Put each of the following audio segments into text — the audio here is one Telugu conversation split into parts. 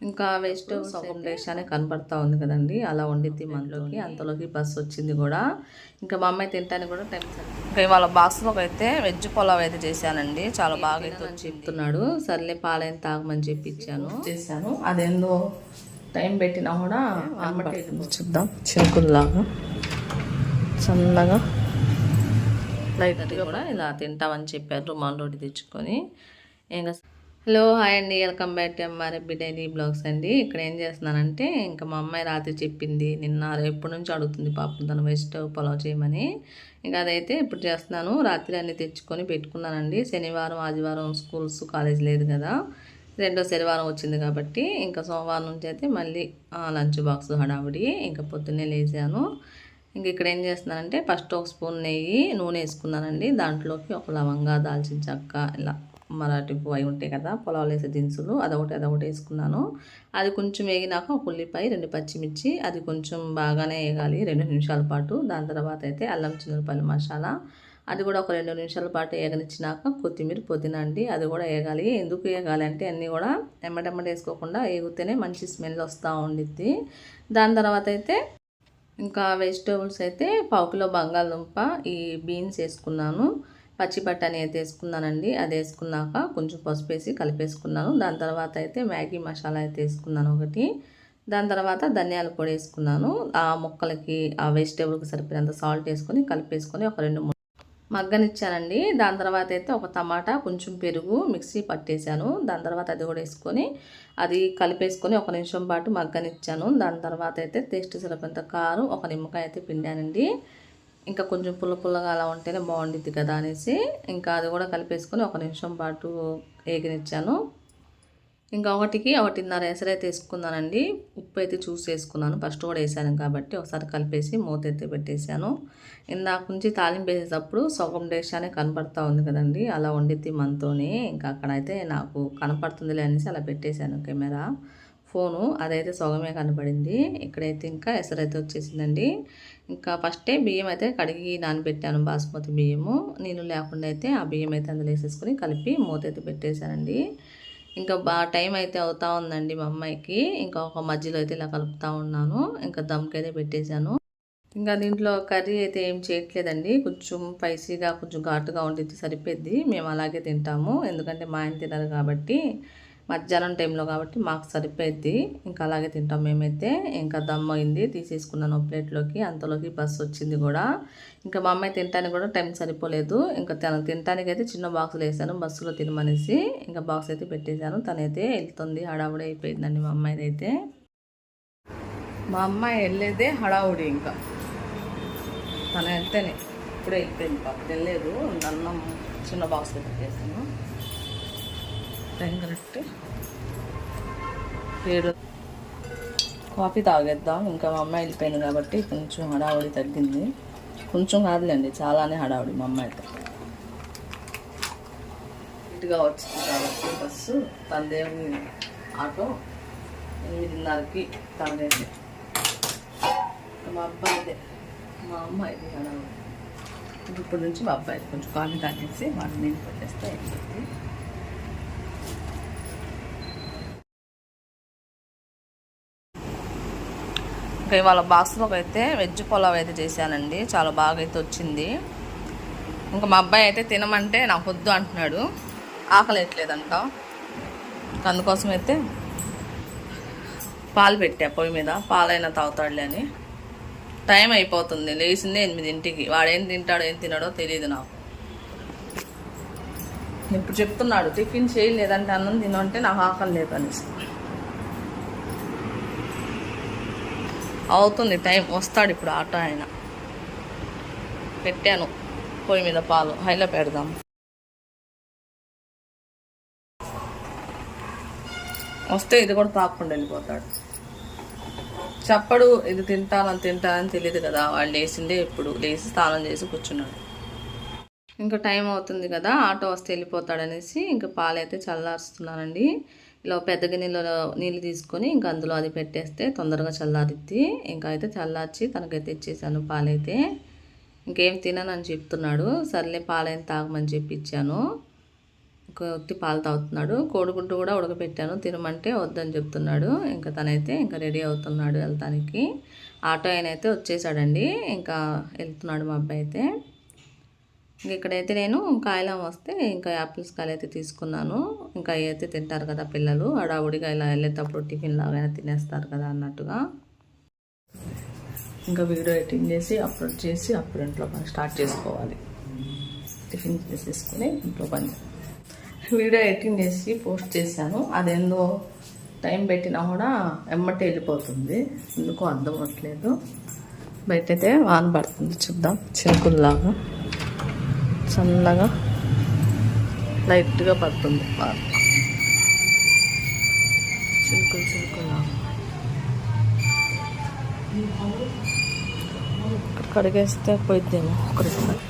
ఇంకా వెజిటేబుల్స్ సగం డేస్ అనే కనపడతా ఉంది కదండి. అలా వండిద్ది మనలోకి అంతలోకి బస్సు వచ్చింది కూడా. ఇంకా మా అమ్మాయి తింటానికి కూడా టైం. ఇంకా ఇవాళ బాక్స్లోకి అయితే వెజ్ పులావ్ అయితే చేశానండి. చాలా బాగా అయితే వచ్చి చెప్తున్నాడు. సర్లే పాలైన తాగమని చెప్పి ఇచ్చాను చేశాను. అదేందో టైం పెట్టినా కూడా అనబట్టి చూద్దాం చినుకుల్లాగా సన్నగా. లైట్గా కూడా ఇలా తింటామని చెప్పారు. రుమాల్ రోటి తెచ్చుకొని. ఇంకా హలో హాయ్ అండి welcome back to MRFB daily blogs అండి. ఇక్కడ ఏం చేస్తున్నానంటే ఇంకా మా అమ్మాయి రాత్రి చెప్పింది నిన్న ఎప్పటి నుంచి అడుగుతుంది పాపం తను వెస్ట్ పొలావ్ చేయమని. ఇంకా అదైతే ఇప్పుడు చేస్తున్నాను రాత్రి అన్నీ తెచ్చుకొని పెట్టుకున్నానండి. శనివారం ఆదివారం స్కూల్స్ కాలేజ్ లేదు కదా. రెండో శనివారం వచ్చింది కాబట్టి ఇంకా సోమవారం నుంచి అయితే మళ్ళీ లంచ్ బాక్స్ హడావుడి ఇంకా పొద్దున్నే లేచాను. ఇంక ఇక్కడ ఏం చేస్తున్నానంటే ఫస్ట్ ఒక స్పూన్ నెయ్యి నూనె వేసుకున్నానండి. దాంట్లోకి ఒక లవంగా దాల్చిన చెక్క ఇలా మరాఠీ పువ్వు అవి ఉంటాయి కదా పొలాలు వేసే దినుసులు అదొకటి అదొకటి వేసుకున్నాను. అది కొంచెం వేగినాక ఒక ఉల్లిపాయ రెండు పచ్చిమిర్చి అది కొంచెం బాగానే వేగాలి రెండు నిమిషాల పాటు. దాని తర్వాత అయితే అల్లం చిన్నపల్లి మసాలా. అది కూడా ఒక రెండు నిమిషాల పాటు వేగనిచ్చినాక కొత్తిమీర పుదీనా అండి అది కూడా వేగాలి. ఎందుకు వేగాలి అంటే అన్నీ కూడా ఎమ్మటెమ్మట వేసుకోకుండా వేగితేనే మంచి స్మెల్ వస్తూ ఉండిద్ది. దాని తర్వాత అయితే ఇంకా వెజిటేబుల్స్ అయితే పావు కిలో బంగాళదుంప ఈ బీన్స్ వేసుకున్నాను. పచ్చి బఠానీ అయితే వేసుకున్నానండి. అది వేసుకున్నాక కొంచెం పసుపు వేసి కలిపేసుకున్నాను. దాని తర్వాత అయితే మ్యాగీ మసాలా అయితే వేసుకున్నాను ఒకటి. దాని తర్వాత ధనియాల పొడి వేసుకున్నాను. ఆ ముక్కలకి ఆ వెజిటేబుల్కి సరిపోయినంత సాల్ట్ వేసుకొని కలిపేసుకొని ఒక రెండు మూడు మగ్గనిచ్చానండి. దాని తర్వాత అయితే ఒక టమాటా కొంచెం పెరుగు మిక్సీ పట్టేశాను. దాని తర్వాత అది కూడా వేసుకొని అది కలిపేసుకొని ఒక నిమిషం పాటు మగ్గనిచ్చాను. దాని తర్వాత అయితే టేస్ట్ సరిపోయినంత కారం ఒక నిమ్మకాయ అయితే పిండానండి. ఇంకా కొంచెం పుల్ల పుల్లగా అలా ఉంటేనే బాగుండిద్ది కదా అనేసి ఇంకా అది కూడా కలిపేసుకొని ఒక నిమిషం పాటు వేగనిచ్చాను ఇంకా ఒకటికి ఒకటిన్నర ఎసరైతే వేసుకున్నానండి. ఉప్పు అయితే చూసి వేసుకున్నాను. ఫస్ట్ కూడా వేసాను కాబట్టి ఒకసారి కలిపేసి మూత అయితే పెట్టేశాను. ఇందాక నుంచి తాలింపు వేసేటప్పుడు సగం డేషానే అనే కనపడతా ఉంది కదండి. అలా వండిద్ది మనతోనే. ఇంకా అక్కడైతే నాకు కనపడుతుందిలే అనేసి అలా పెట్టేశాను కెమెరా. ఫోను అదైతే సగమే కనపడింది. ఇక్కడైతే ఇంకా ఎసరైతే వచ్చేసిందండి. ఇంకా ఫస్టే బియ్యం అయితే కడిగి నానబెట్టాను బాస్మతి బియ్యము. నీళ్ళు లేకుండా అయితే ఆ బియ్యం అయితే అందులో వేసేసుకొని కలిపి మూత అయితే పెట్టేశానండి. ఇంకా బాగా టైం అయితే అవుతా ఉందండి మా అమ్మాయికి. ఇంకా ఒక మధ్యలో అయితే ఇలా కలుపుతూ ఉన్నాను. ఇంకా దమ్కి అయితే పెట్టేశాను. ఇంకా దీంట్లో కర్రీ అయితే ఏం చేయట్లేదండి. కొంచెం స్పైసీగా కొంచెం ఘాటుగా ఉండిద్ది సరిపోద్ది. మేము అలాగే తింటాము. ఎందుకంటే మా ఆయన తినరు కాబట్టి. మధ్యాహ్నం టైంలో కాబట్టి మాకు సరిపోద్ది ఇంకా అలాగే తింటాం మేమైతే. ఇంకా దమ్ అయింది. తీసేసుకున్నాను ప్లేట్లోకి. అంతలోకి బస్సు వచ్చింది కూడా. ఇంకా మా అమ్మాయి తినడానికి కూడా టైం సరిపోలేదు. ఇంకా తను తినడానికి అయితే చిన్న బాక్సులు వేసాను. బస్సులో తినమనేసి ఇంకా బాక్స్ అయితే పెట్టేశాను. తనైతే వెళ్తుంది. హడావుడి అయిపోయిందండి మా అమ్మాయిది అయితే. మా అమ్మాయి వెళ్ళేదే హడావుడి ఇంకా. తన వెళ్తేనే ఇప్పుడే వెళ్ళిపోయింది పాప. వెళ్ళలేదు. అన్నం చిన్న బాక్స్లో పెట్టేసాను టైం కరెక్ట్. ఏడు. కాఫీ తాగేద్దాం. ఇంకా మా అమ్మాయి వెళ్ళిపోయింది కాబట్టి కొంచెం హడావుడి తగ్గింది. కొంచెం కాదులేండి చాలానే హడావుడి మా అమ్మాయితో. ఇటుగా వచ్చింది కాబట్టి బస్సు. తందేవి ఆటో. ఎనిమిదిన్నరకి తనదైతే మా అబ్బాయిదే. మా అమ్మాయిది హడావుడి. ఇప్పుడు నుంచి మా అబ్బాయి కొంచెం కాఫీ తాగేసి వాటిని నీళ్ళు పెట్టేస్తే అయిపోతుంది ఇంకా ఇవాళ బాక్స్లోకి అయితే వెజ్ పులావ్ అయితే చేశానండి. చాలా బాగా అయితే వచ్చింది. ఇంకా మా అబ్బాయి అయితే తినమంటే నాకు వద్దు అంటున్నాడు. ఆకలి వేయట్లేదంట అందుకోసం అయితే పాలు పెట్టా పొయ్యి మీద. పాలైనా తాగుతాడులే అని. టైం అయిపోతుంది. లేచిందే ఎనిమిదింటికి. వాడేం తింటాడో ఏం తినాడో తెలియదు నాకు. ఇప్పుడు చెప్తున్నాడు టిఫిన్ చేయలేదంటే అన్నం తినంటే నాకు ఆకలి లేదు అనేసి. అవుతుంది టైం వస్తాడు ఇప్పుడు ఆటో ఆయన పెట్టాను పొయ్యి మీద పాలు హైలో పెడదాం. వస్తే ఇది కూడా తాకుండా వెళ్ళిపోతాడు. చెప్పడు ఇది తింటానని తింటానని తెలియదు కదా వాళ్ళు లేచిందే ఇప్పుడు లేచి స్నానం చేసి కూర్చున్నాడు. ఇంకా టైం అవుతుంది కదా ఆటో వస్తే వెళ్ళిపోతాడనేసి ఇంకా పాలైతే చల్లారుస్తున్నానండి. ఇలా పెద్ద గిన్నెలో నీళ్ళు తీసుకొని ఇంకా అందులో అది పెట్టేస్తే తొందరగా చల్లారిద్ది. ఇంకా అయితే చల్లార్చి తనకైతే ఇచ్చేసాను పాలైతే. ఇంకేం తిననని చెప్తున్నాడు. సర్లే పాలైన తాగమని చెప్పి ఇచ్చాను పాలు తాగుతున్నాడు. కోడిగుడ్డు కూడా ఉడకపెట్టాను తినమంటే వద్దని చెప్తున్నాడు. ఇంకా తనైతే ఇంకా రెడీ అవుతున్నాడు వెళ్తానికి. ఆటో ఆయన అయితే వచ్చేసాడండి. ఇంకా వెళ్తున్నాడు మా అబ్బాయి అయితే. ఇక్కడైతే నేను కాయలం వస్తే ఇంకా యాపిల్స్ కాయలు అయితే తీసుకున్నాను. ఇంకా అయితే తింటారు కదా పిల్లలు అడావుడిగా ఇలా వెళ్ళేటప్పుడు టిఫిన్ లాగా తినేస్తారు కదా అన్నట్టుగా. ఇంకా వీడియో ఎడిటింగ్ చేసి అప్లోడ్ చేసి అప్పుడు ఇంట్లో పని స్టార్ట్ చేసుకోవాలి. టిఫిన్ చేసేసుకుని ఇంట్లో పని. వీడియో ఎడిటింగ్ చేసి పోస్ట్ చేశాను. అదేందో టైం పెట్టినా కూడా ఎమ్మటే వెళ్ళిపోతుంది. ఎందుకో అర్థం అవ్వట్లేదు. బయట అయితే వాన పడుతుంది. చూద్దాం. చినుకుల్లాగా. సన్నగా లైట్గా పడుతుంది. వాన చినుకులు. ఇక్కడ కడిగేస్తే పోయిద్దేమో ఒకరిసారి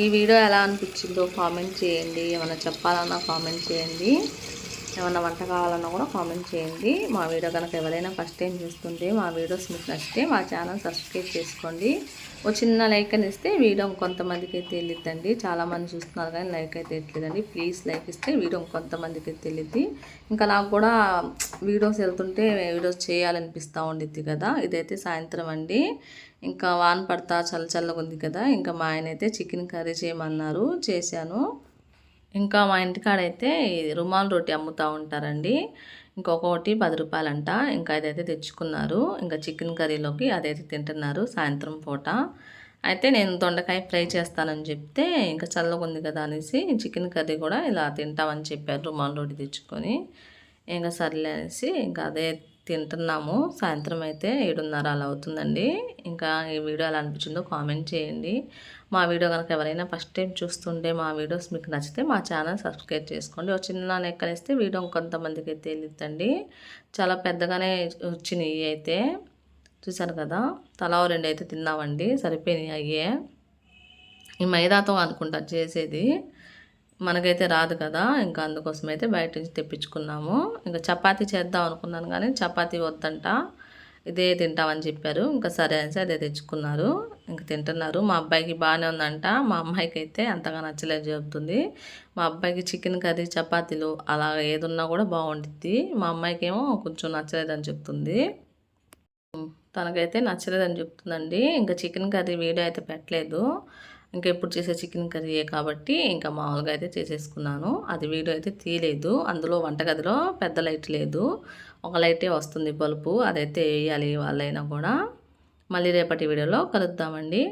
ఈ వీడియో ఎలా అనిపించిందో కామెంట్ చేయండి. ఏమైనా చెప్పాలన్నా కామెంట్ చేయండి. ఏమైనా వంట కావాలన్నా కూడా కామెంట్ చేయండి. మా వీడియో కనుక ఎవరైనా ఫస్ట్ టైం చూస్తుంటే మా వీడియోస్ మీకు నచ్చితే మా ఛానల్ సబ్స్క్రైబ్ చేసుకోండి. ఓ చిన్న లైక్ అని ఇస్తే వీడియో కొంతమందికి అయితే వెళ్ళిద్దండి. చాలామంది చూస్తున్నారు కానీ లైక్ అయితే ఇట్లేదండి ప్లీజ్ లైక్ ఇస్తే వీడియో కొంతమందికి అయితే వెళ్ళిద్ది. ఇంకా నాకు కూడా వీడియోస్ వెళ్తుంటే వీడియోస్ చేయాలనిపిస్తూ ఉండిద్ది కదా. ఇదైతే సాయంత్రం అండి. ఇంకా వాన పడతా చల్ల చల్లగా ఉంది కదా. ఇంకా మా ఆయన అయితే చికెన్ కర్రీ చేయమన్నారు. చేశాను. ఇంకా మా ఇంటికాడైతే రుమాల్ రొట్టి అమ్ముతూ ఉంటారండి. ఇంకొకటి పది రూపాయలంట. ఇంకా అదైతే తెచ్చుకున్నారు. ఇంకా చికెన్ కర్రీలోకి అదైతే తింటున్నారు సాయంత్రం పూట. అయితే నేను దొండకాయ ఫ్రై చేస్తానని చెప్తే ఇంకా చల్లగుంది కదా అనేసి చికెన్ కర్రీ కూడా ఇలా తింటామని చెప్పారు రుమాల్ రోడ్డు తెచ్చుకొని. ఇంకా సర్లే అనేసి ఇంకా అదే తింటున్నాము. సాయంత్రం అయితే ఏడున్నర అలా అవుతుందండి. ఇంకా ఈ వీడియో ఎలా అనిపించిందో కామెంట్ చేయండి. మా వీడియో కనుక ఎవరైనా ఫస్ట్ టైం చూస్తుంటే మా వీడియోస్ మీకు నచ్చితే మా ఛానల్ సబ్స్క్రైబ్ చేసుకోండి. ఒక చిన్న నెక్కనిస్తే వీడియో కొంతమందికి అయితే వెళ్ళిద్దండి చాలా పెద్దగానే వచ్చినాయి అయితే. చూశారు కదా? తలా రెండు అయితే తిన్నామండి. సరిపోయినాయి అయ్యే. ఈ మైదాతో అనుకుంటా చేసేది. మనకైతే రాదు కదా? ఇంకా అందుకోసం అయితే బయట నుంచి తెప్పించుకున్నాము. ఇంకా చపాతీ చేద్దాం అనుకున్నాను కానీ చపాతీ వద్దంట. ఇదే తింటామని చెప్పారు. ఇంకా సరే అనేసి అదే తెచ్చుకున్నారు. ఇంకా తింటున్నారు. మా అబ్బాయికి బాగానే ఉందంట. మా అమ్మాయికి అయితే అంతగా నచ్చలేదు చెబుతుంది మా అబ్బాయికి చికెన్ కర్రీ చపాతీలు అలా ఏదున్నా కూడా బాగుంటుంది మా అమ్మాయికి ఏమో కొంచెం నచ్చలేదని చెప్తుంది. తనకైతే నచ్చలేదని చెప్తుందండి. ఇంకా చికెన్ కర్రీ వీడియో అయితే పెట్టలేదు. ఇంకా ఎప్పుడు చేసే చికెన్ కర్రీయే కాబట్టి ఇంకా మామూలుగా అయితే చేసేసుకున్నాను. అది వీడియో అయితే తీయలేదు. అందులో వంటగదిలో పెద్ద లైట్ లేదు. ఒక లైటే వస్తుంది బల్బు. అదైతే వేయాలి వాళ్ళైనా కూడా. మళ్ళీ రేపటి వీడియోలో కలుద్దామండి.